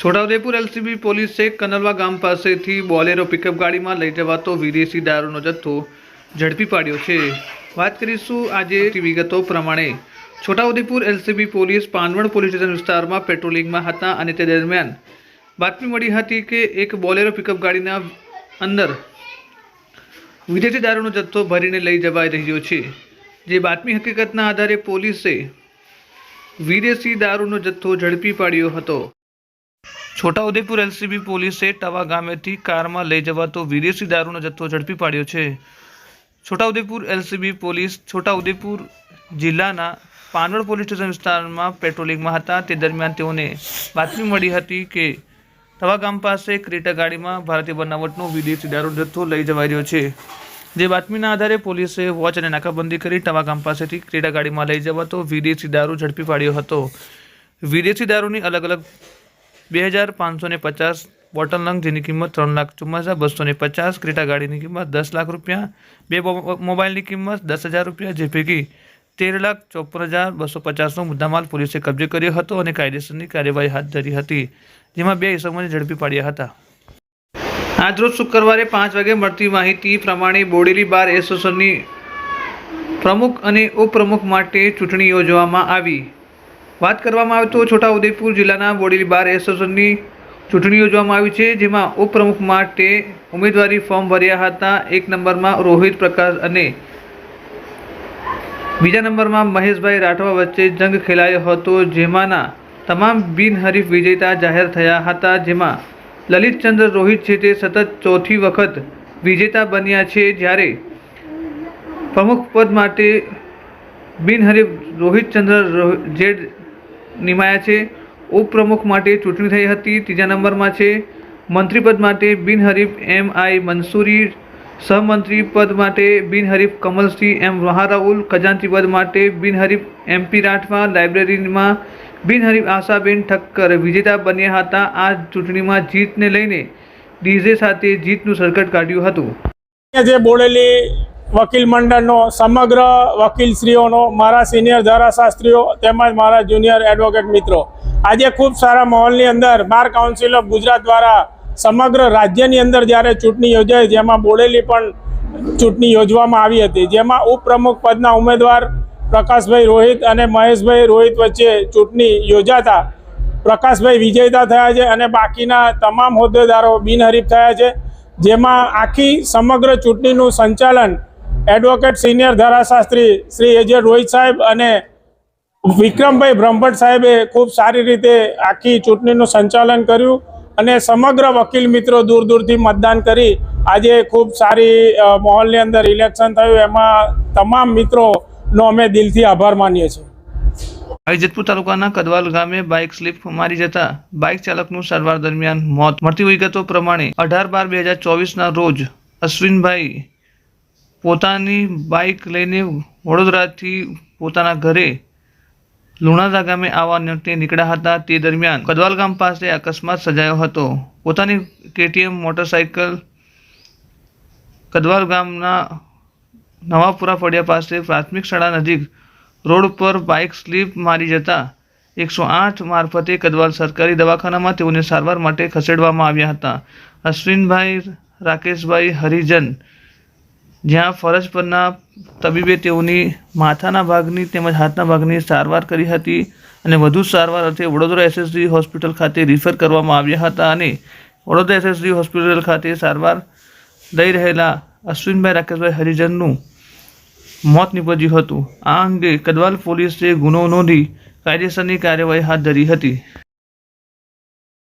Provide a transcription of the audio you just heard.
Chhota Udepur LCB પોલીસે કનલવા ગામ પાસેથી બોલેરો પિકઅપ ગાડીમાં લઈ જવાતો વિદેશી દારૂનો જથ્થો ઝડપી પાડ્યો છે. વાત કરીશું આજે વિગતો પ્રમાણે. Chhota Udepur L C B police Panwad police station વિસ્તારમાં પેટ્રોલિંગમાં હતા અને તે દરમિયાન બાતમી મળી હતી કે એક બોલેરો પિકઅપ ગાડીના અંદર વિદેશી દારૂનો જથ્થો ભરીને લઈ જવાઈ રહ્યો છે. જે બાતમી હકીકતના આધારે પોલીસે વિદેશી દારૂનો જથ્થો ઝડપી પાડ્યો હતો. છોટાઉદેપુર એલસીબી પોલીસે ટવા ગામેથી કારમાં લઈ જવાતો વિદેશી દારૂનો જથ્થો ઝડપી પાડ્યો છે. છોટાઉદેપુર એલસીબી પોલીસ છોટાઉદેપુર જિલ્લાના પાનવડ પોલીસ સ્ટેશન વિસ્તારમાં પેટ્રોલિંગમાં હતા. તે દરમિયાન તેઓને બાતમી મળી હતી કે ટવા ગામ પાસે ક્રેટા ગાડીમાં ભારતીય બનાવટનો વિદેશી દારૂ જથ્થો લઈ જવાઈ રહ્યો છે. જે બાતમીના આધારે પોલીસે વોચ અને નાકાબંધી કરી ટવા ગામ પાસેથી ક્રેટા ગાડીમાં લઈ જવાતો વિદેશી દારૂ ઝડપી પાડ્યો હતો. વિદેશી દારૂની અલગ અલગ બે હજાર પાંચસો ને પચાસ બોટલ નંગ, જેની કિંમત ત્રણ લાખ ચુમ્માલીસ હજાર બસો ને પચાસ, ક્રેટા ગાડીની કિંમત દસ લાખ રૂપિયા, બે મોબાઈલની કિંમત દસ હજાર રૂપિયા, જે પૈકી તેર લાખ ચોપન હજાર બસો પચાસનો મુદ્દામાલ પોલીસે કબજે કર્યો હતો અને કાયદેસરની કાર્યવાહી હાથ ધરી હતી, જેમાં બે ઇસમોને ઝડપી પાડ્યા હતા. આજરોજ શુક્રવારે પાંચ વાગે મળતી માહિતી પ્રમાણે બોડેલી બાર એસોસિએશનની પ્રમુખ અને ઉપપ્રમુખ માટે ચૂંટણી યોજવામાં આવી. વાત કરવામાં આવે તો છોટાઉદેપુર જિલ્લાના બોડેલી બાર એસોસિએશનની ચૂંટણી યોજવામાં આવી છે, જેમાં ઉપપ્રમુખ માટે ઉમેદવારી ફોર્મ ભર્યા હતા. એક નંબરમાં રોહિત પ્રકાશ અને બીજા નંબરમાં મહેશભાઈ રાઠવા વચ્ચે જંગ ખેલાયો હતો, જેમાંના તમામ બિનહરીફ વિજેતા જાહેર થયા હતા, જેમાં લલિતચંદ્ર રોહિત છે, તે સતત ચોથી વખત વિજેતા બન્યા છે, જ્યારે પ્રમુખ પદ માટે બિનહરીફ રોહિતચંદ્ર રોહિત જેડ નિમાયા છે. ઉપપ્રમુખ માટે ચૂંટણી થઈ હતી. ત્રીજા નંબરમાં છે. મંત્રીપદ માટે બિનહરીફ એમ આઈ મંસૂરી સહમંત્રી પદ માટે બિનહરીફ કમલસિંહ એમ વહારાઉલ. ખજાનચી પદ માટે બિનહરીફ એમપી રાઠવા. લાઇબ્રેરીમાં બિનહરીફ આશાબેન ઠક્કર વિજેતા બન્યા હતા. આ ચૂંટણીમાં જીતને લઈને ડીજે સાથે જીતનું સરકટ કાઢ્યું હતું. જે બોડેલી વકીલ મંડળનો, સમગ્ર વકીલશ્રીઓનો, મારા સિનિયર ધારાશાસ્ત્રીઓ તેમજ મારા જુનિયર એડવોકેટ મિત્રો. આજે ખૂબ સારા માહોલની અંદર બાર કાઉન્સિલ ઓફ ગુજરાત દ્વારા સમગ્ર રાજ્યની અંદર જ્યારે ચૂંટણી યોજાઈ જેમાં બોડેલી પણ ચૂંટણી યોજવામાં આવી હતી. જેમાં ઉપપ્રમુખ પદના ઉમેદવાર પ્રકાશભાઈ રોહિત અને મહેશભાઈ રોહિત વચ્ચે ચૂંટણી યોજાતા પ્રકાશભાઈ વિજેતા થયા છે અને બાકીના તમામ હોદ્દેદારો બિનહરીફ થયા છે. જેમાં આખી સમગ્ર ચૂંટણીનું સંચાલન એડવોકેટ સિનિયર ધારાશાસ્ત્રી શ્રી એજે રોહિત સાહેબ અને વિક્રમભાઈ બ્રહ્મભટ્ટ સાહેબે ખૂબ સારી રીતે આખી ચૂંટણીનું સંચાલન કર્યું અને સમગ્ર વકીલ મિત્રો દૂર દૂરથી મતદાન કરી. આજે ખૂબ સારી માહોલની અંદર ઇલેક્શન થયું. એમાં તમામ મિત્રોનો અમે દિલથી આભાર માનીએ છીએ. જેતપુર તાલુકાના કદવાલ ગામે બાઇક સ્લીપ મારી જતા બાઇક ચાલકનું સારવાર દરમિયાન મોત મળતી વિગતો પ્રમાણે અઢાર બાર બે હજાર ચોવીસના રોજ અશ્વિનભાઈ પોતાની બાઇક લઈને વડોદરાથી પોતાના ઘરે લુણાદા ગામે આવવા નિમિત્તે નીકળ્યા હતા તે દરમિયાન કદવાલ ગામ પાસે અકસ્માત સર્જાયો હતો. પોતાની કેટીએમ મોટરસાઇકલ કદવાલ ગામના નવાપુરા ફળિયા પાસે પ્રાથમિક શાળા નજીક રોડ પર બાઇક સ્લીપ મારી જતા એકસો આઠ મારફતે કદવાલ સરકારી દવાખાનામાં તેઓને સારવાર માટે ખસેડવામાં આવ્યા હતા. અશ્વિનભાઈ, રાકેશભાઈ, હરિજન જ્યાં ફરજ પરના તબીબે તેઓની માથાના ભાગની તેમજ હાથના ભાગની સારવાર કરી હતી અને વધુ સારવાર અર્થે Vadodara S S D hospital ખાતે રિફર કરવામાં આવ્યા હતા અને વડોદરા એસએસડી હોસ્પિટલ ખાતે સારવાર લઈ રહેલા અશ્વિનભાઈ રાકેશભાઈ હરિજનનું મોત નીપજ્યું હતું. આ અંગે કદવાલ પોલીસે ગુનો નોંધી કાયદેસરની કાર્યવાહી હાથ ધરી હતી.